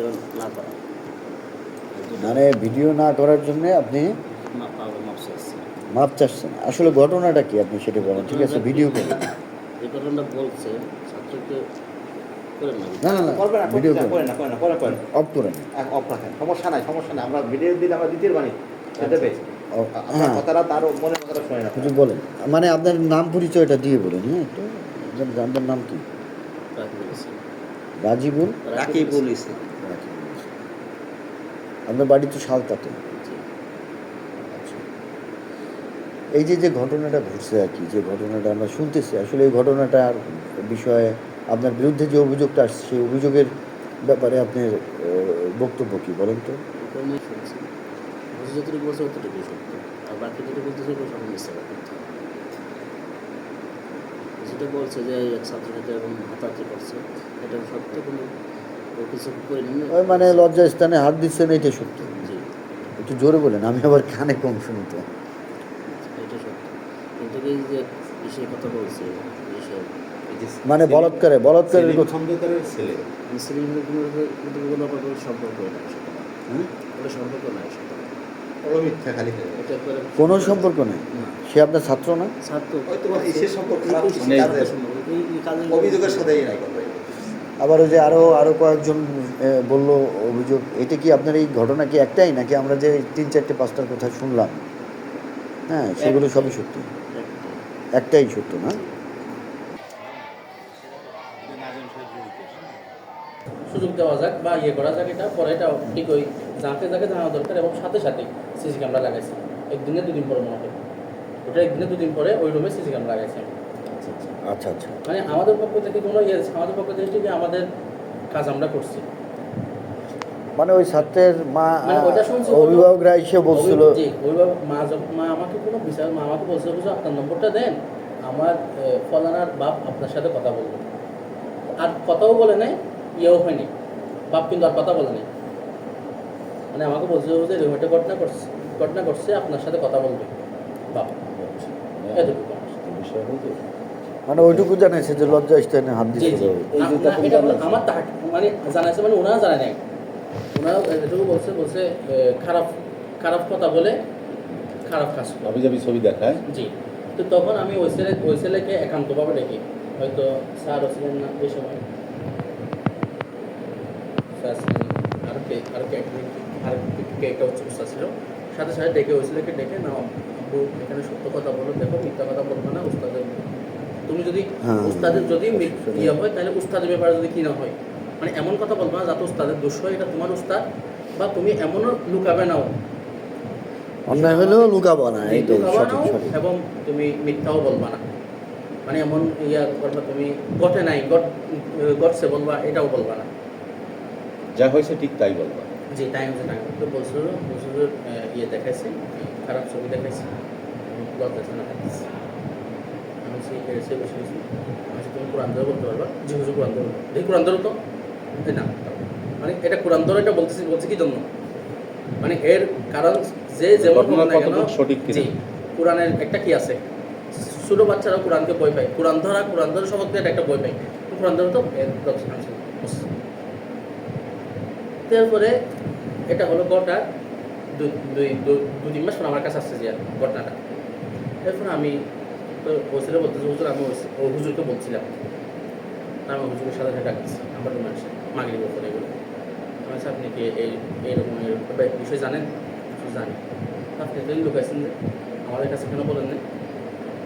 Video না করা। মানে ভিডিও না করার জন্য আপনি মাপ চাচ্ছেন। আসলে ঘটনাটা কি আপনি সেটা বলেন। ঠিক আছে ভিডিও করেন। এই ঘটনাটা বলছে ছাত্রকে করে না। না না না করবে না ভিডিও ভিডিও করেন। করেন না করেন না করেন করেন অফ করেন। অফ রাখেন। সমস্যা নাই সমস্যা নাই। আমরা ভিডিও দিলে আমরা দিতে পারি দেবে। Off- আপনার কথাটা তার মনের কথাটা শুনে না। কিছু বলেন। মানে আপনার নাম পরিচয়টা দিয়ে বলেন হ্যাঁ একটু। আপনার- আপনার নাম কি রাজিবুল রাখি বলেছে আপনার বাড়ি তো শালতাতে আচ্ছা। এই যে যে ঘটনাটা ঘটছে আর কি, যে ঘটনাটা আমরা শুনতেছি, আসলে এই ঘটনাটার বিষয়ে আপনার বিরুদ্ধে যে অভিযোগটা আসছে, সেই অভিযোগের ব্যাপারে আপনার বক্তব্য কি বলেন তো? বলছে আর বাকি যেটা মিথ্যা যেটা বলছে যে এক সাথে এরকম হাতাহাতি করছে এটা সত্য কোনো? ওই মানে লজ্জা স্থানে হাত দিচ্ছেন এইটা সত্য। একটু জোরে বলেন আমি আবার কানে কম শুনি তো। এটা সত্য। কিন্তু এই যে বিষয়ে কথা বলছে বিষয়ে মানে বলৎকারে বলৎকারের ছেলে। কোনো কিন্তু কোনো সম্পর্ক নাই হুম? সম্পর্ক নাই সাথে ওরা মিথ্যা খালি হয়ে এটা করে কোনো সম্পর্ক নেই? সে আপনার ছাত্র না? অভিযোগের কথা আবার ওই যে আরও আরও কয়েকজন বলল অভিযোগ এটা কি আপনার এই ঘটনা কি একটাই? নাকি আমরা যে তিন চারটে পাঁচটার কথা শুনলাম? হ্যাঁ সেগুলো সবই সত্যি। একটাই। সত্য না? সুযোগ দেওয়া যাক বা ইয়ে করা যাক এটা পরে এটা ঠিক ওই যাকে যাকে জানা দরকার এবং সাথে সাথে সিসি ক্যামেরা লাগাইছি। একদিনে দুদিন পরে মনে হয়। ওটা একদিনে দুদিন পরে ওই রুমে সিসি ক্যামেরা লাগাইছি। আমি। আচ্ছা আচ্ছা। মানে আমাদের পক্ষ থেকে কোনো ইয়ে আমাদের পক্ষ থেকে যে আমাদের কাজ আমরা করছি। মানে ওই ছাত্রের মা মানে শুনছি অভিভাবকরা এসে বলছিল। অভিভাবক মা মা আমাকে কোনো বিচার মা আমাকে বলছে বুঝো আপনার নম্বরটা দেন আমার ফলানার বাপ আপনার সাথে কথা বলব। আর কথাও বলে নাই ইয়েও হয়নি বাপ কিন্তু আর কথা বলে নাই। মানে আমাকে বলছে যে এরকম একটা ঘটনা করছে ঘটনা করছে আপনার সাথে কথা বলবে। বাপ এতটুকু। মানে ওইটুকু জানাইছে যে লজ্জা স্থানে হাত দিতে হবে। আমার মানে জানাইছে মানে ওনারা জানায় নাই। ওনারা এটুকু বলছে বলছে খারাপ খারাপ কথা বলে খারাপ কাজ করে। আমি যাবি ছবি দেখায় জি। তো তখন আমি ওই ছেলে ওই ছেলেকে একান্তভাবে ডেকে হয়তো স্যার ছিলেন না ওই সময়। স্যার ছিলেন আর কে আর কে আর কে- ছিল। সাথে সাথে ডেকে ওই ছেলেকে ডেকে না এখানে সত্য কথা বলো দেখো মিথ্যা কথা বলব না উস্তাদের তুমি যদি হ্যাঁ। উস্তাদের যদি মি- ইয়ে হয় তাহলে উস্তাদের ব্যাপারে যদি কি না হয়। মানে এমন কথা বলবা না যাতে উস্তাদের দোষ হয় এটা তোমার উস্তাদ বা তুমি এমনও লুকাবে নাও। অন্যায় হলেও লুকাবো না এইটাই সঠিক সঠিক। এবং তুমি মিথ্যাও বলবা না। মানে এমন ইয়া করবা তুমি ঘটে নাই ঘট- ঘটছে বলবা এটাও বলবা না। যা হয়েছে ঠিক তাই বলবা। জি টাইম যে টাইম তো বলছিল বলছিল ইয়ে দেখাইছে খারাপ ছবি দেখাইছে না। দেখাইছে সেই এসে বসে গেছি। আমি তুমি কোরআন ধরে বলতে পারবা? জি হুজুর কোরআন ধরো এই কোরআন ধরো তো? না মানে এটা কোরআন ধরো এটা বলতেছি বলছে কি জন্য? মানে এর কারণ যে যেমন সঠিক জি কোরআনের একটা কি আছে? ছোট বাচ্চারা কোরআনকে বই পায়। কোরআন ধরা কোরআন ধরা দিয়ে একটা বই পায়। কোরআন ধরা তো এর আছে। তারপরে এটা হলো ঘটনা দুই দুই দু তিন মাস পর আমার কাছে আসছে যে ঘটনাটা এরপর আমি তো বলছিল বলতেছি হুজুর আমি ও হুজুরকে বলছিলাম। আমি হুজুরের সাথে ডাকছি আমার রুমে আসে মাগরি বলতে এগুলো। আমি বলছি, আপনি কি এই এইরকম এরকম বিষয় জানেন? জানি। আপনি তো লুকাইছেন যে আমাদের কাছে কেন বলেন না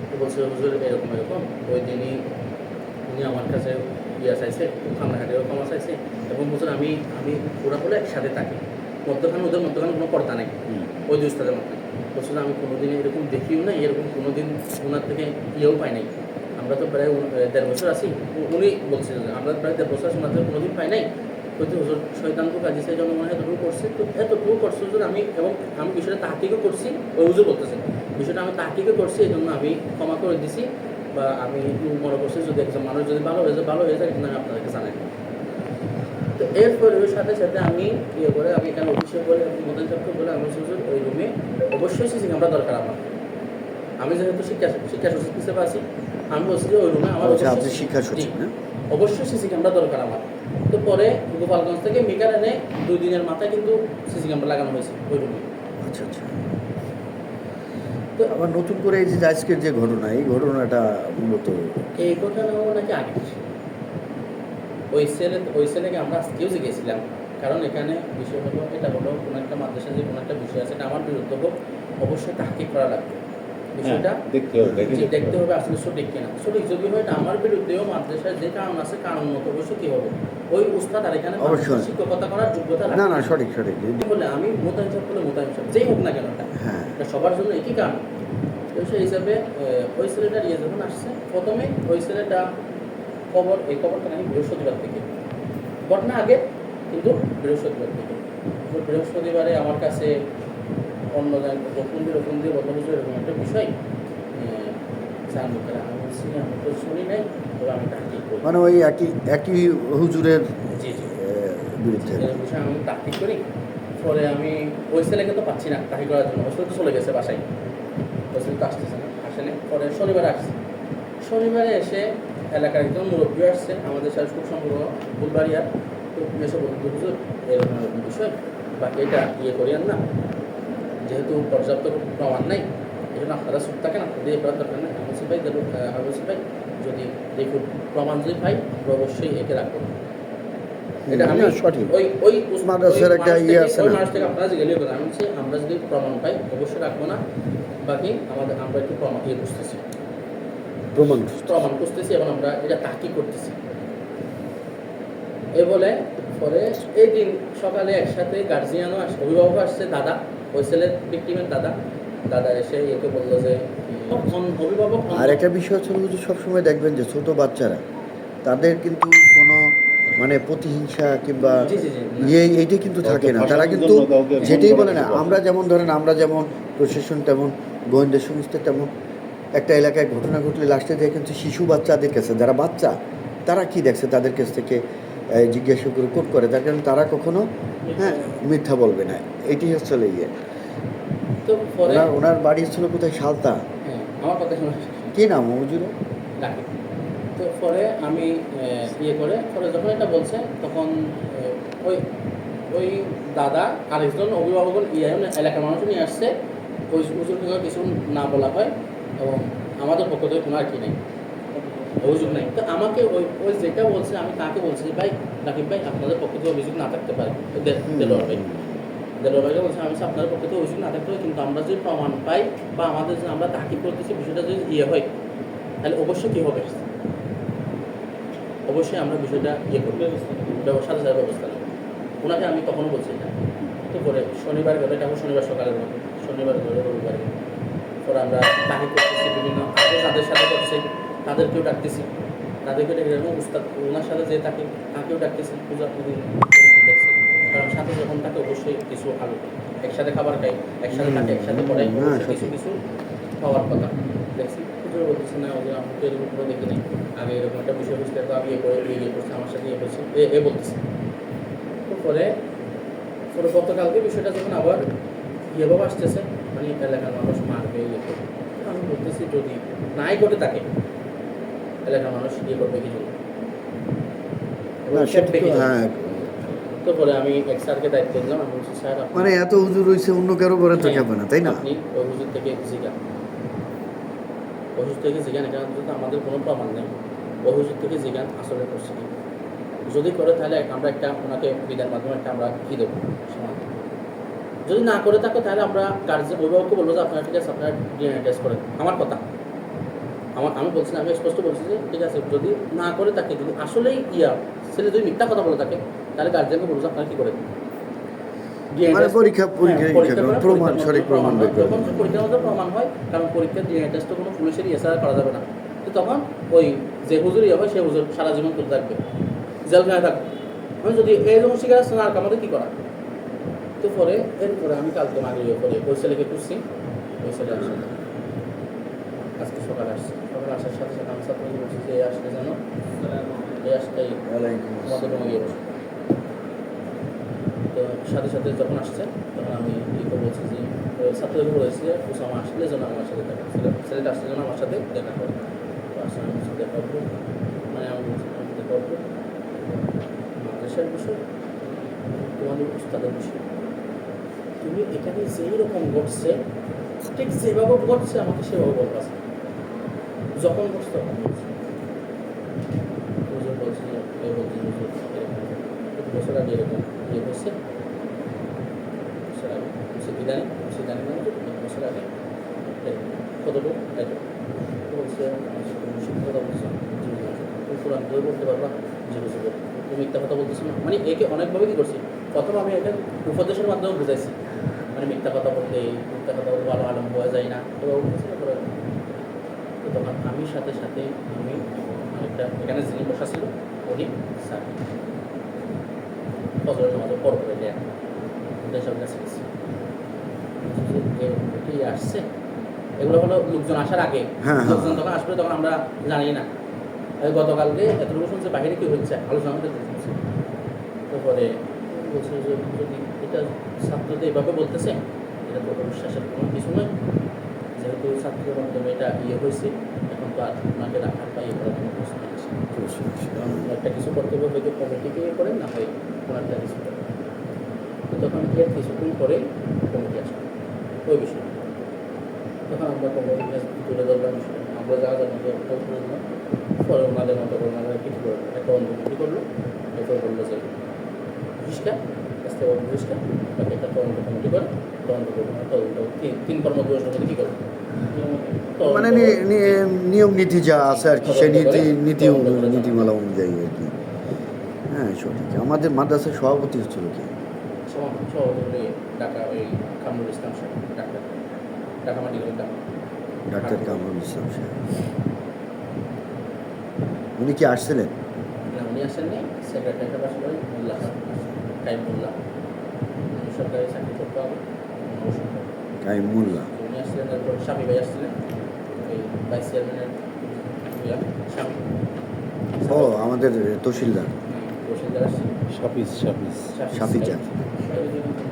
তো বলছিল হুজুর এরকম এরকম। ওই দিনই উনি আমার কাছে ইয়া চাইছে খান্নাঘাটের ক্ষমা চাইছে। এবং হুজুর আমি আমি পুরা পুরো একসাথে থাকি। মধ্যখানে ওদের মধ্যখানে কোনো পর্দা নেই। ওই দুই উস্তাদের মধ্যে। বলছিল আমি কোনোদিন এরকম দেখিও না এরকম কোনোদিন ওনার থেকে ইয়েও পাই নাই। আমরা তো প্রায় দেড় বছর আছি। উনি বলছিলেন যে আমরা প্রায় দেড় বছর আছি ওনার থেকে কোনোদিন পাই নাই। কিন্তু হুজুর শৈতানকে কাজী সেই জন্য মনে হয় এতটুকু করছে তো এতটুকু করছে হুজুর আমি এবং আমি বিষয়টা তাহাকিকে করছি। ওই হুজুর বলতেছেন বিষয়টা আমি তাহাকিকে করছি এই জন্য আমি ক্ষমা করে দিছি বা আমি মনে করছি যদি একজন মানুষ যদি ভালো হয়ে যায় ভালো হয়ে যায় কিন্তু আমি আপনাদেরকে জানাই। তো এরপরে ওর সাথে সাথে আমি ইয়ে করে আমি এখানে অফিসে বলে মদন সাহেবকে বলে আমি হুজুর ওই রুমে অবশ্যই সিসি ক্যামেরা দরকার আমার। আমি যেহেতু শিক্ষা শিক্ষা সচিব হিসেবে আছি আমি বলছি যে ওই রুমে আমার আচ্ছা, শিক্ষা সচিব, না? অবশ্যই সিসি ক্যামেরা দরকার আমার। তো পরে গোপালগঞ্জ থেকে মিকার এনে দুই দিনের মাথায় কিন্তু সিসি ক্যামেরা লাগানো হয়েছে ওই রুমে আচ্ছা আচ্ছা। তো আবার নতুন করে এই যে আজকের যে ঘটনা এই ঘটনাটা মূলত এই ঘটনাও নাকি আগে। ওই সেলে ওই সেলেকে আমরা আজকেও জিজ্ঞেছিলাম কারণ এখানে বিষয় হলো এটা হলো কোনো একটা মাদ্রাসা যে কোনো একটা বিষয় আছে এটা আমার বিরুদ্ধে হোক অবশ্যই তাহকিক করা লাগবে। বিষয়টা হ্যাঁ, দেখতে হবে দেখতে আসলে সঠিক কিনা। সঠিক যদি হয় এটা আমার বিরুদ্ধেও মাদ্রাসায় যে কারণ আছে কারণ মতো অবশ্যই কি হবে? ওই উস্তাদ আর এখানে। শিক্ষকতা করার যোগ্যতা না না সঠিক সঠিক। বলে আমি মোতায়েন সাহেব বলে মোতায়েন সাহেব। যেই হোক না কেন এটা। হ্যাঁ। সবার জন্য একই কারণ। সেই হিসাবে ওই ছেলেটার ইয়ে যখন আসছে প্রথমে ওই ছেলেটা খবর এই খবরটা নাকি বৃহস্পতিবার থেকে। ঘটনা আগে কিন্তু বৃহস্পতিবার থেকে। তো বৃহস্পতিবারে আমার কাছে অন্য রকম দিয়ে বন্ধ বছর এরকম একটা বিষয়। মানে ওই একই একই হুজুরের বিরুদ্ধে। বিষয়ে আমি তাহকিক করি। পরে আমি ওই ছেলেকে তো পাচ্ছি না তাহি করার জন্য। ওই তো চলে গেছে বাসায়। ওই ছেলে তো আসতেছে না আসেনি। পরে শনিবারে আসছে। শনিবারে এসে এলাকার একজন মুরব্বী আসছে আমাদের খুব সম্পর্ক ফুলবাড়িয়ার তো এসে বলতে হুজুর এরকম এরকম বিষয় বা এটা ইয়ে করিয়েন না। যেহেতু পর্যাপ্ত প্রমাণ নাই এই জন্য আপনারা চুপ থাকেন আপনাদের এ করার দরকার নেই। ভাই দেখুন আমি ভাই যদি দেখুন প্রমাণ যদি পাই আমরা অবশ্যই একে রাখব। এটা আমি সঠিক। ওই ওই মাদ্রাসার একটা মানুষ ইয়ে থেকে- আছে ওই না? থেকে আপনারা জিজ্ঞেস আমি আমরা যদি প্রমাণ পাই অবশ্যই রাখব না। বাকি আমাদের আমরা একটু প্রমাণ ইয়ে খুঁজতেছি প্রমাণ প্রমাণ খুঁজতেছি এবং আমরা এটা তাকি করতেছি? এই বলে পরে এই দিন সকালে একসাথে গার্জিয়ানও আস অভিভাবক আসছে দাদা ওই ছেলের ভিক্টিমের দাদা। দাদা এসে ইয়েকে বলল যে অভিভাবক আর একটা বিষয় হচ্ছে হুজুর সবসময় দেখবেন যে ছোট বাচ্চারা তাদের কিন্তু কোনো মানে প্রতিহিংসা কিংবা। ইয়ে এইটা কিন্তু থাকে না। তারা কিন্তু যেটাই বলে না আমরা যেমন ধরেন আমরা যেমন প্রশাসন তেমন গোয়েন্দা সংস্থা তেমন একটা এলাকায় ঘটনা ঘটলে লাস্টে দেখে কিন্তু শিশু বাচ্চাদের কাছে যারা বাচ্চা তারা কি দেখছে? তাদের কাছ থেকে জিজ্ঞাসা করে কোট করে। তার কারণ তারা কখনো হ্যাঁ মিথ্যা বলবে না। এটি হচ্ছে ইয়ে। ওনার ওনার বাড়ি ছিল কোথায়? সালতা। হ্যাঁ আমার কথা কি নাম ডাকে তো পরে আমি ইয়ে করে পরে যখন এটা বলছে তখন ওই ওই দাদা আরেকজন অভিভাবক ইয়ে এলাকার মানুষ নিয়ে আসছে। ওই হুজুরকে কিছু না বলা হয়। এবং আমাদের পক্ষ থেকে কোনো আর কি নেই অভিযোগ নেই। তো আমাকে ওই ওই যেটা বলছে আমি তাকে বলছি যে ভাই রাকিব ভাই আপনাদের পক্ষ থেকে অভিযোগ না থাকতে পারে। দেলোয়ার ভাই। দেলোয়ার ভাইকে বলছে আমি আপনাদের পক্ষ থেকে অভিযোগ না থাকতে পারে কিন্তু আমরা যদি প্রমাণ পাই বা আমাদের যে আমরা তাকিব করতেছি বিষয়টা যদি ইয়ে হয় তাহলে অবশ্যই কী হবে? অবশ্যই আমরা বিষয়টা ইয়ে করব। ব্যবস্থা সাথে সাথে ব্যবস্থা নেব। ওনাকে আমি তখনও বলছি এটা তো পরে শনিবার গেলে এটা শনিবার সকালের মতো শনিবার গেলে রবিবার। গেলে পরে আমরা তাহি করতেছি বিভিন্ন আগে যাদের সাথে করছি তাদেরকেও ডাকতেছি। তাদেরকে ডেকে উস্তাদ ওনার সাথে যে তাকে তাকেও ডাকতেছি পূজা দেখছি। কারণ সাথে যখন থাকে অবশ্যই কিছু আলো একসাথে খাবার খাই একসাথে থাকে একসাথে পড়াই কিছু কিছু খাওয়ার কথা। দেখছি পুজো বলতেছে না ওদের আমি তো এরকম করে দেখি নাই। আগে এরকম একটা বিষয় বুঝতে তো আমি ইয়ে করে ইয়ে করছি আমার সাথে ইয়ে করছি এ এ বলতেছে। পরে পরে গতকালকে বিষয়টা যখন আবার ইয়ে বাবা আসতেছে মানে এলাকার মানুষ ইয়ে করবে আমি বলতেছি যদি নাই ঘটে থাকে এলাকার মানুষ ইয়ে করবে তো? হ্যাঁ। তো পরে আমি এক স্যারকে দায়িত্ব দিলাম আমি বলছি স্যার মানে এত হুজুর অন্য কারও তো হ্যাঁ, যাবে না তাই না? আপনি ওই হুজুর থেকে ওই থেকে এখানে কিন্তু আমাদের কোনো প্রমাণ নেই। ওই থেকে জিগান আসলে করছে যদি করে তাহলে আমরা একটা ওনাকে বিদার মাধ্যমে একটা আমরা কী দেবো? সমাধান। যদি না করে থাকো তাহলে আমরা গার্জেন অভিভাবককে বলব যে আপনারা ঠিক আছে আপনারা ডিএনএ টেস্ট করেন। আমার কথা। আমার আমি বলছি আমি স্পষ্ট বলছি যে ঠিক আছে যদি না করে থাকে যদি আসলেই ইয়া ছেলে যদি মিথ্যা কথা বলে থাকে তাহলে গার্জেনকে বলব আপনারা কী করেন? মানে পরীক্ষা হ্যাঁ, প্রমাণ পরীক্ষার সঠিক প্রমাণ বের। করে যখন দিন। পরীক্ষার মধ্যে প্রমাণ হয় কারণ পরীক্ষার ডিএনএ টেস্ট তো কোনো পুলিশের করা যাবে না। তো তখন ওই যে হুজুর ইয়ে হয় সে হুজুর সারা জীবন তুলে থাকবে। জেলখানায় থাকবে। আমি যদি শিকার আসছে না আর আমাদের কী করা তো পরে এরপরে আমি কালকে ইয়ে করে ওই ছেলেকে খুঁজছি ওই ছেলে আসে আজকে সকালে আসছে। সকালে আসার সাথে সাথে আমি ছাত্রকে বলছি যে আসলে জানো এই আসলে এই আমাদের রুমে গিয়ে বসে তো সাথে সাথে যখন আসছে তখন আমি ইকে বলছি যে ছাত্রকে বলেছি যে ওসামা আসলে যেন আমার সাথে দেখা ছেলে- ছেলেটা আসলে যেন আমার সাথে দেখা করে। তো আসলে আমি বলছি দেখা করব। মানে আমি দেখা করব। বিষয় তোমাদের উস্তাদের বিষয়। তুমি এখানে যেই রকম ঘটছে, ঠিক যেভাবে ঘটছে আমাকে সেভাবে বলবা যখন ঘটছে তখন বছর এরকম হয়েছে। বছর আগে, বলছে ইদানি বলছে ইদানি কি? এক বছর আগে। এরকম। কতটুকু? এত বলছে আমার সাথে মুশকিল কথা বলতে তুমি মিথ্যা কথা বলতেছো না। মানে একে অনেকভাবে কি করছি? প্রথম আমি একে উপদেশের মাধ্যমে বুঝাইছি। মানে মিথ্যা কথা বলতে মিথ্যা কথা বলতে ভালো আলম হওয়া যায় না। তো তখন আমি সাথে সাথে আমি একটা এখানে যিনি বসা ছিল উনি স্যার। ফজরের নামাজের পর করে দেয়া। দেশের কাছে গেছি। কি আসছে এগুলো হলো লোকজন আসার আগে। হ্যাঁ, হ্যাঁ। লোকজন তখন আসবে তখন আমরা জানি না। গতকালকে এতটুকু শুনছে বাইরে কি হচ্ছে? আলোচনা করতে তারপরে বলছে যে যদি এটা ছাত্রদের এভাবে বলতেছে এটা তো বিশ্বাসের কোনো কিছু নয়। যেহেতু ছাত্রের মাধ্যমে এটা ইয়ে হয়েছে এখন তো আর ওনাকে রাখার বা ইয়ে করার কোনো প্রশ্ন আসে কারণ একটা কিছু করতে হবে হয়তো কমিটিকে ইয়ে করেন না হয় কোনো একটা কিছু করেন তো তখন এর কিছুক্ষণ পরে কমিটি আসবে ওই বিষয়ে। তখন আমরা কমিটি তুলে ধরলাম আমরা যা যা মতো তুলে পরে ওনাদের মতো করে ওনারা কিছু করল একটা অন্য করল এরপর বলল যে আস্তে করে বহিষ্কার বাকি একটা তদন্ত কমিটি করে তদন্ত করব। তদন্ত তিন- তিন কর্মদিবসের মধ্যে কী করব? মানে নিয়ম নীতি যা আছে আর কি সেই নীতি নীতি নীতিমালা অনুযায়ী আর কি। হ্যাঁ সঠিক। আমাদের মাদ্রাসার সভাপতি হচ্ছিল কি সভাপতি ঢাকা ওই কামরুল ইসলাম সাহেব doctor. Dhaka medical doctor Kamrul Islam সাহেব। উনি কি আসছিলেন? উনি আসেননি। সেক্রেটারিটা পাশে করে মোল্লা টাইম মোল্লা। উনি সরকারি চাকরি করতে হবে। কাইম মোল্লা। উনি আসছিলেন তারপর স্বামী ভাই আসছিলেন। ওই ভাইস চেয়ারম্যানের স্বামী। ও আমাদের তহসিলদার। বসিন্দার আসছিল সাপিস সাপিস চাঁদ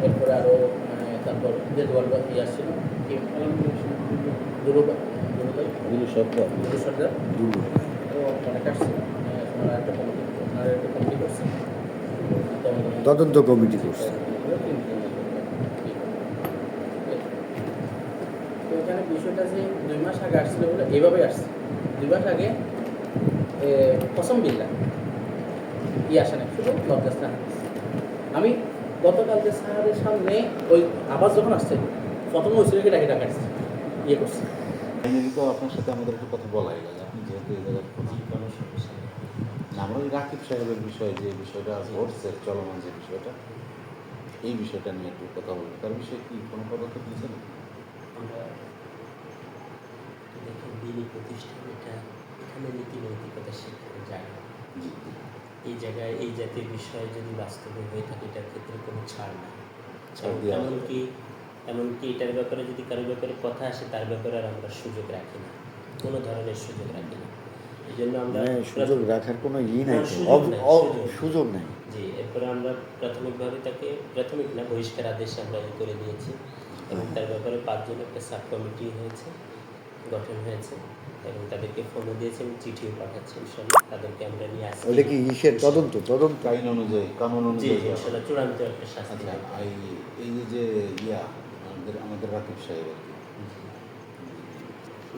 এরপরে আরও মানে তারপর দেদওয়াল ইয়ে আসছিল কি দুরুবা দুরুবাই এগুলো দুরু সর্দার। দুলু ও অনেক আসছে একটা কমিটি একটা কমিটি তদন্ত- কমিটি করছে। তো এখানে বিষয়টা যে দুই মাস আগে আসছিল বলে এইভাবে আসছে। দুই মাস আগে কসম বিল্লা ই আসে না শুধু আমি গতকালকে স্যারের সামনে ওই আবার যখন আসছে প্রথম ওই ছেলেকে ডাকে ডাকা আসছে ইয়ে করছে। আপনার সাথে আমাদের একটু কথা বলাই গেল আপনি যেহেতু এই জায়গার প্রধান। না, আমরা রাকিব সাহেবের বিষয়ে যে বিষয়টা ঘটছে চলমান যে বিষয়টা এই বিষয়টা নিয়ে একটু কথা বলব। তার বিষয়ে কি কোনো পদক্ষেপ নিয়েছেন আমরা দেখেন দিনী প্রতিষ্ঠান এটা এখানে নীতি নৈতিকতা শেখানো যায় না জি। এই জায়গায় এই জাতীয় বিষয় যদি বাস্তবে হয়ে থাকে এটার ক্ষেত্রে কোনো ছাড় নাই। এমনকি এমনকি এটার ব্যাপারে যদি কারোর ব্যাপারে কথা আসে তার ব্যাপারে আর আমরা সুযোগ রাখি না। কোনো ধরনের সুযোগ রাখি না। এই জন্য আমরা মানে সুযোগ রাখার কোনো ই নাই না, সুযোগ অব- নাই, সুযোগ। নাই। জি এরপরে আমরা প্রাথমিকভাবে তাকে প্রাথমিক না বহিষ্কার আদেশ আমরা করে দিয়েছি। এবং তার ব্যাপারে পাঁচজন একটা সাব কমিটি হয়েছে গঠন হয়েছে এবং তাদেরকে ফোনও দিয়েছে এবং চিঠিও পাঠাচ্ছে ইনশাল্লাহ তাদেরকে আমরা নিয়ে আসছি। ওটা কি ইসের তদন্ত? তদন্ত? আইন অনুযায়ী কানুন অনুযায়ী ইনশাল্লাহ চূড়ান্ত একটা শাস্তি আচ্ছা এই এই যে যে ইয়া আমাদের আমাদের রাকিব সাহেব আর কি।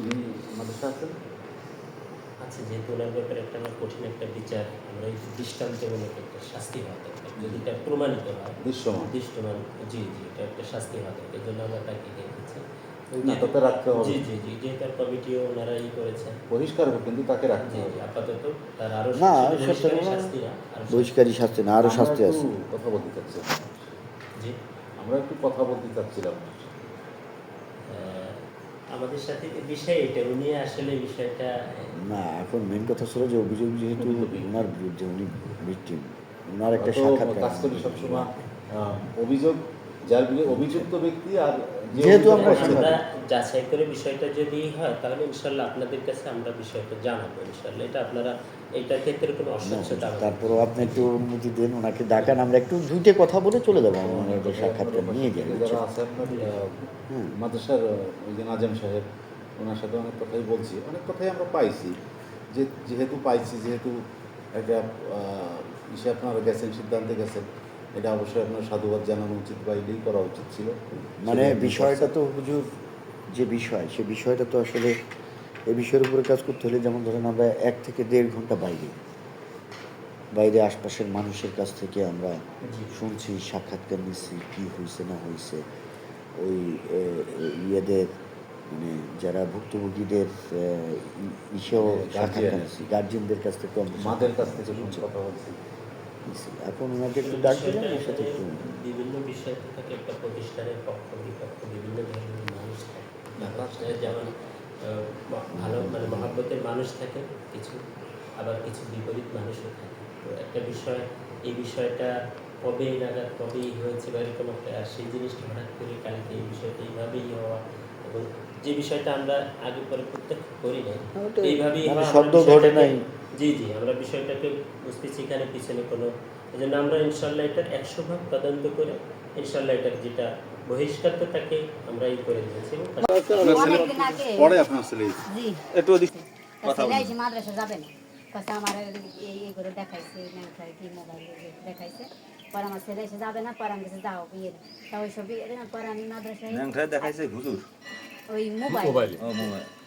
উনি আমাদের সাথে আচ্ছা যেহেতু ওনার ব্যাপারে একটা আমার কঠিন একটা বিচার আমরা এই দৃষ্টান্তমূলক একটা শাস্তি হওয়া দরকার। যদি এটা প্রমাণিত হয় দৃশ্যমান। দৃষ্টমান জি জি এটা একটা শাস্তি হওয়া দরকার। এই জন্য আমরা তাকে রেখেছি না রাখতে হবে। জি জি জি যেহেতু কমিটিও ওনারা ই করেছেন পরিষ্কার হোক কিন্তু তাকে রাখতে হবে। আপাতত তার আরও না, শুধু সেটা বহিষ্কারের কোনো- শাস্তি না বহিষ্কারী শাস্তি না আরও আমরা শাস্তি একটু আছে। কথা বলতে চাচ্ছি। জি। আমরা একটু কথা বলতে চাচ্ছিলাম। আমাদের সাথে বিষয় এটা উনি আসলে বিষয়টা না এখন মেন কথা ছিল যে অভিযোগ যেহেতু ওনার বিরুদ্ধে উনি ভিকটিম ওনার একটা সাক্ষাৎকার কাজ করি সবসময়। অভিযোগ যার বিরুদ্ধে অভিযুক্ত ব্যক্তি আর যেহেতু আমরা যাচাই করে বিষয়টা যদি হয় তাহলে ইনশাল্লাহ আপনাদের কাছে আমরা বিষয়টা জানাব ইনশাল্লাহ। এটা আপনারা এইটার ক্ষেত্রে কোনো হবে তারপরও আপনি একটু অনুমতি দেন ওনাকে ডাকান আমরা একটু দুইটা কথা বলে চলে যাব ওনার একটা সাক্ষাৎকার নিয়ে যাই যারা আছে আপনার মাদ্রাসার ওই যে নাজাম সাহেব ওনার সাথে অনেক কথাই বলছি। অনেক কথাই আমরা পাইছি যে যেহেতু পাইছি যেহেতু একটা কিসে আপনারা গেছেন সিদ্ধান্তে গেছেন। এটা অবশ্যই আপনার সাধুবাদ জানানো উচিত বা এটাই করা উচিত ছিল মানে বিষয়টা তো হুজুর যে বিষয় সে বিষয়টা তো আসলে এই বিষয়ের উপরে কাজ করতে হলে যেমন ধরেন আমরা এক থেকে দেড় ঘণ্টা বাইরে বাইরে আশপাশের মানুষের কাছ থেকে আমরা শুনছি সাক্ষাৎকার নিচ্ছি কী হয়েছে না হয়েছে ওই ইয়েদের মানে যারা ভুক্তভোগীদের ইসেও হ্যাঁ, সাক্ষাৎকার। নিচ্ছি গার্জিয়ানদের কাছ থেকে মাদের কাছ থেকে শুনছি কথা বলছি। এখন ওনাকে একটু ডাক ওর সাথে একটু বিভিন্ন বিষয় থাকে একটা প্রতিষ্ঠানের পক্ষ বিপক্ষ বিভিন্ন ধরনের মানুষ থাকে। যেমন ভালো মানে মহাব্বতের মানুষ থাকে কিছু আবার কিছু বিপরীত মানুষও থাকে। তো একটা বিষয় এই বিষয়টা কবে নাগাদ কবেই হয়েছে বা এরকম একটা আর সেই জিনিসটা হঠাৎ করে কালকে এই বিষয়টা এইভাবেই হওয়া এবং যে বিষয়টা আমরা আগে পরে প্রত্যক্ষ করি নাই ওটা এইভাবেই মানে আমরা সদ্য বিষয়টাকে- ঘটনাই। জি জি আমরা বিষয়টাকে বুঝতেছি এখানে পিছনে কোনো এই জন্য আমরা ইনশাল্লাহ এটার একশো ভাগ তদন্ত করে ইনশাল্লাহ এটার যেটা বহিষ্কার তো তাকে আমরা ই করে দিয়েছি। পরে আপনার ছেলে একটু ওদিক মাদ্রাসা যাবে না। কাছে আমার দেখাইছে ন্যাংটার কি মোবাইল দেখাইছে। পরে আমার ছেলে এসে যাবে না পরে আমি কাছে যাও বিয়ে তা ওই সব বিয়ে না পরে আমি মাদ্রাসায় দেখাইছে হুজুর। ওই মোবাইল।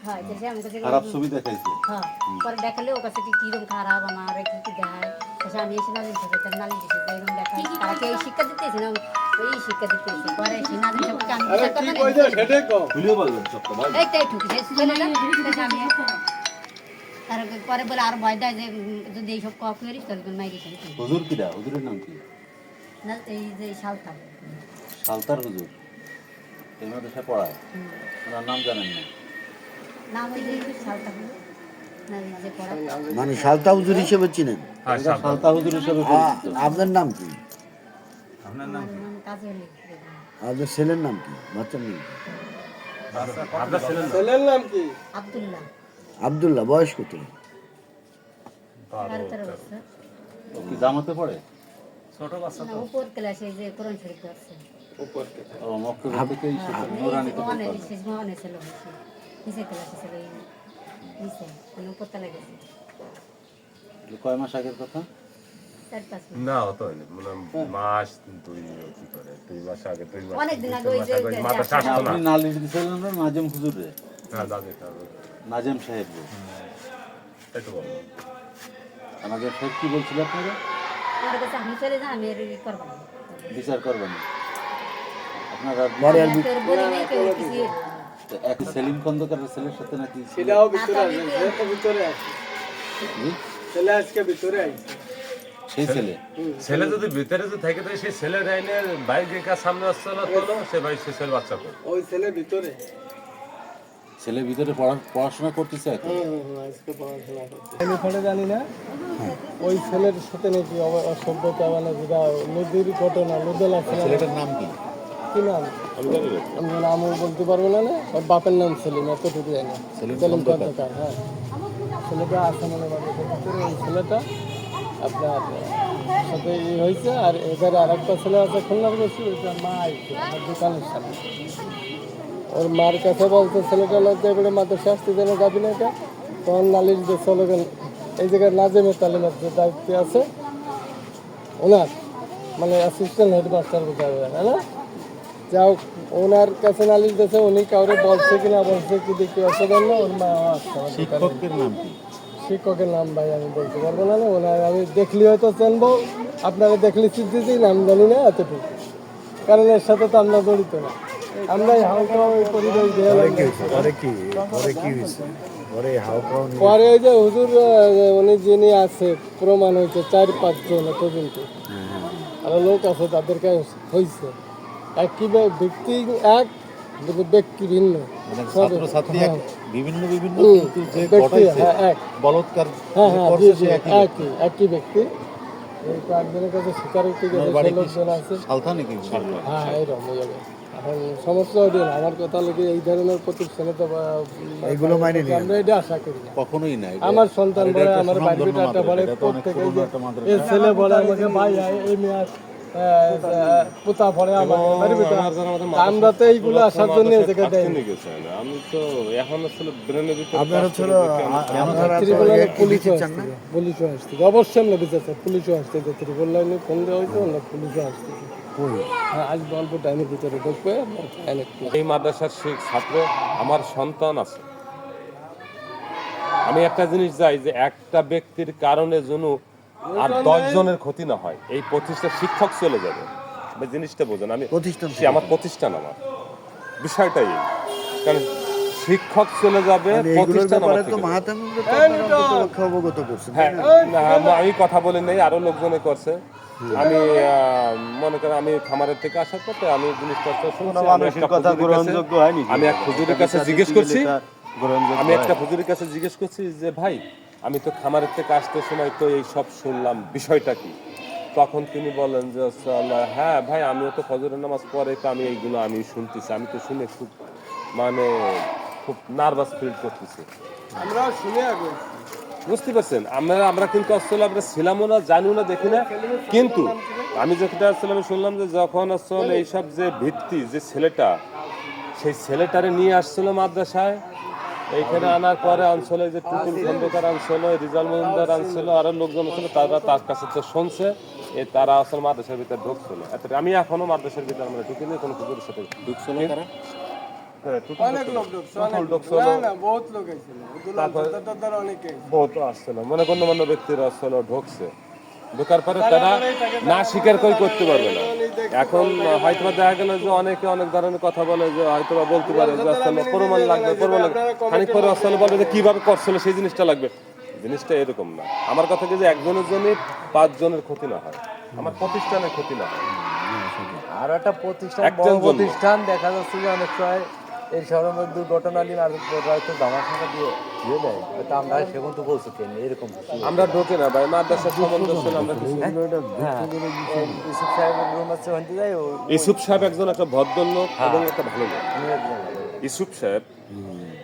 হ্যাঁ তো কাছে খারাপ ছবি দেখাইছে। হ্যাঁ পরে দেখালে ও কাছে কিরম খারাপ আমার কি কি দেখায় তো আমি এসে নালিশ দিতে তার নালিশ দিতে এরকম দেখায়। তারা এই শিক্ষা দিতেছে না? ওই শিক্ষা দিতেছে। পরে নালিশ আমি বলবেন ভাই। আমি আর পরে বলে আর ভয় দেয় যে যদি এইসব কক করিস? তাহলে তোর মাইরি খাই হুজুর কিরা হুজুরের নাম কি? না এই যে শালতা সালতার হুজুর? এই মাদ্রাসায় পড়ায়। ওনার নাম জানেন না। মানে সালতা হুজুর হিসেবে চিনেন? সালতা হুজুর। হিসেবে আপনার নাম কি? নাম আপনার ছেলের নাম কি? বাচ্চার নাম কি? আব্দুল্লাহ। আবদুল্লাহ বয়স কত? কি জামাতে পড়ে? না উপর ক্লাসে যে কোরআন শরীফ আছে নুরানিতে মনে কয় মাস আগের কথা চার পাঁচ মাস। না অত হয়নি। মানে মাস দুই কি করে? দুই মাস আগে দুই মাস অনেকদিন আগে ওই যে মাথা শ্বাস না। আপনি নালিশ দিয়েছিলেন না? নাজেম হুজুর রে? হ্যাঁ দাদি তাহলে সাহেব রে। তাই তো বললাম আর নাজেম সাহেব কি বলছিল আপনারা আমার কাছে আমি চলে যাই আমি বিচার করবেন না। আপনারা এক সেলিম খন্দকারের ছেলের সাথে নাকি ছেলেও ভিতরে আছে তো- ভিতরে আছে। ছেলে আজকে ভিতরে আছে। সেই ছেলে? ছেলে? যদি ভিতরে যদি থাকে তো সেই ছেলে লাইনে বাইকের কাছে সামনে আসছে না তোলো সে ভাই সে ছেলে বাচ্চা করো ওই ছেলে ভিতরে। ছেলে ভিতরে পড়া- পড়াশোনা করতেছে এখন আজকে পড়াশোনা করতে আমি ফলে জানি না। ওই ছেলের সাথে নাকি অব- অসভ্যতা মানে যেটা নদীর ঘটনা নদল? ছেলেটার নাম কি? কি নাম? আমি নামও বলতে পারব না না? ওর বাপের নাম সেলিম এতটুকু জানি সেলিম খন্দকার। হ্যাঁ। ছেলেটা আছে মানে ভিতরে ওই ছেলেটা আপনার সাথে ই হয়েছে আর এবারে আর একটা ছেলে আছে খুলনার বেশি ওইটা মা আইছে দোকানের সামনে। ওর মার কাছে বলছে ছেলেটা লজ্জা এবারে মাদ্রাসা আসতে যেন যাবি না এটা? তখন নালিশ যে চলে গেল এই জায়গায় নাজেমে তালিমের যে দায়িত্বে আছে ওনার মানে অ্যাসিস্ট্যান্ট হেডমাস্টার বোঝা যায় না? যাও ওনার কাছে নালিশ দিয়েছে উনি কাউরে বলছে কিনা বলছে কি দেখি না ওর মা শিক্ষকের নাম শিক্ষকের নাম ভাই আমি বলতে পারব না না ওনার আমি দেখলি হয়তো চেনবো আপনারা দেখলে চিনতেছি নাম জানি না এতটুকু। কারণ এর সাথে তো আমরা জড়িত না। আমরা হালকা ওই পরিবেশ দিয়ে পরে কি পরে কি? হয়েছে? পরে হাও খাও পরে ওই যে হুজুর উনি যিনি আছে প্রমাণ হয়েছে চার পাঁচজন পর্যন্ত আরও লোক আছে তাদেরকে হয়েছে একই ব্যক্তি এক কিন্তু ব্যক্তি ভিন্ন। এক হ্যাঁ। বিভিন্ন বিভিন্ন কিন্তু যে ঘটাইছে হ্যাঁ। বলৎকার হ্যাঁ হ্যাঁ করছে সে একই একই ব্যক্তি। এই কয়েকজনের কাছে স্বীকারোক্তি ওনার গেছে বাড়ি লোকজন আছে। সালথা নাকি? হ্যাঁ এইরকম যাবে এখন সমস্যা ওইটা আমার কথা এই ধরনের প্রতিষ্ঠানে তো বা- এইগুলো আমরা এটা আশা করি না। কখনোই নাই আমার সন্তান বলে আমার বাড়িটা বলে প্রত্যেকে ছেলে বলে আমাকে ভাই এই মেয়ে। পোতা আমার তো এইগুলো আসার জন্য আমি তো এখন আসলে ব্রেনের ভিতরে আপনারা ছিল করে দেখি আমি- আপনারা তো ত্রিপোলারে একটি পুলিশও না? আসছে আসছে। অবশ্যই আমরা বিচারছে পুলিশও আসছে যে ত্রিপোল লাইনে ফোন দেওয়া হয়েছে আমরা পুলিশও আসছে। কই? আজ অল্প টাইমের ভিতরে ঢুকবে এই মাদ্রাসার শিখ ছাত্র আমার সন্তান আছে। আমি একটা জিনিস যাই যে একটা ব্যক্তির কারণে যেন আর দশ জনের ক্ষতি না হয় এই প্রতিষ্ঠান শিক্ষক চলে যাবে। জিনিসটা বোঝেন আমি প্রতিষ্ঠান আমার প্রতিষ্ঠান আমার। বিষয়টাই এই। কারণ শিক্ষক চলে যাবে মানে প্রতিষ্ঠান অবগত হ্যাঁ আমি- কথা বলি নাই আরও লোকজনে করছে। আমি মনে করেন আমি খামারের থেকে আসার পথে আমি জিনিসটা শুনছি আমি এক হুজুরের কাছে জিজ্ঞেস করছি। আমি একটা হুজুরের কাছে জিজ্ঞেস করছি যে ভাই আমি তো খামারের থেকে আসতে সময় তো এই সব শুনলাম বিষয়টা কি? তখন তিনি বলেন যে আচ্ছা, আল্লাহ, হ্যাঁ ভাই আমিও তো ফজরের নামাজ পরে তো আমি এইগুলো আমি শুনতেছি। আমি তো শুনে খুব মানে খুব নার্ভাস ফিল করতেছি। আমরা শুনে বুঝতে পারছেন? আমরা আমরা কিন্তু আসলে আমরা ছিলামও না জানিও না দেখি না। কিন্তু আমি যেটা আসলে আমি শুনলাম যে যখন আসলে এইসব যে ভিত্তি যে ছেলেটা সেই ছেলেটারে নিয়ে আসছিল মাদ্রাসায় এইখানে আনার পরে অঞ্চলে যে টুকুল খন্দকার অঞ্চল রিজাল মজুমদার অঞ্চল আরও লোকজন ছিল তারা তার কাছে তো শুনছে এ তারা আসলে মাদ্রাসার ভিতরে ঢুকছিল আমি এখনও মাদ্রাসার ভিতরে আমরা ঢুকিনি কোনো পুকুরের সাথে ঢুকছিল হ্যাঁ। না না বহুত তারপরে- দাদার অনেকে বহুত আসছিল। মনে গণ্যমান্য ব্যক্তিরা আসলে ঢুকছে। ঢোকার পরে তারা না স্বীকার করে করতে পারবে না। এখন হয়তো দেখা গেল যে অনেকে অনেক ধরনের কথা বলে যে হয়তো বা বলতে পারে যে আসলে প্রমাণ লাগবে প্রমাণ লাগবে। খানিক পরে আসলে বলবে যে কীভাবে করছিল সেই জিনিসটা লাগবে। জিনিসটা এরকম না। আমার কথা কি যে একজনের জন্য পাঁচ জনের ক্ষতি না হয়? আমার প্রতিষ্ঠানের ক্ষতি না হয়। আর একটা প্রতিষ্ঠান বড় প্রতিষ্ঠান দেখা যাচ্ছে যে অনেক সময় এই মধ্যে দুর্ঘটনা নিয়ে আর হয়তো খানা দিয়ে আমরা সেখান বলছি এরকম আমরা ঢোকে না ভাই আমরা কিছু একটা হ্যাঁ। এই ইউসুফ সাহেবের রুম আছে ওখান যাই ইসুফ সাহেব একজন একটা ভদ্রলোক এবং একটা ভালো লোক। ইসুফ সাহেব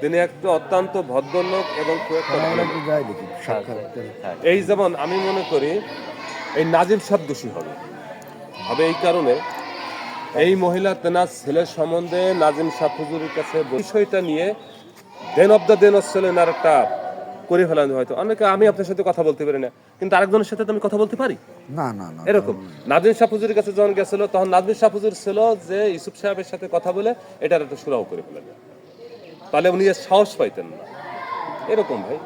তিনি একটা অত্যন্ত ভদ্রলোক এবং খুব একটা। এই যেমন আমি মনে করি এই নাজিম সাহেব দোষী হবে। হবে এই কারণে এই মহিলা তেনার ছেলের সম্বন্ধে নাজিম সাহ হুজুরের কাছে বিষয়টা নিয়ে দেন অব দ্য দেন হচ্ছে এনার একটা করে ফেলান হয়তো। অনেকে আমি আপনার সাথে কথা বলতে পারি না কিন্তু আরেকজনের সাথে তো আমি কথা বলতে পারি। না না না এরকম। নাজিম শাহ হুজুরের কাছে যখন গেছিল তখন নাজিম শাহ হুজুর ছিল যে ইউসুফ সাহেবের সাথে কথা বলে এটার একটা সুরাও করে ফেলেন। তাহলে উনি সাহস পাইতেন না। এরকম ভাই।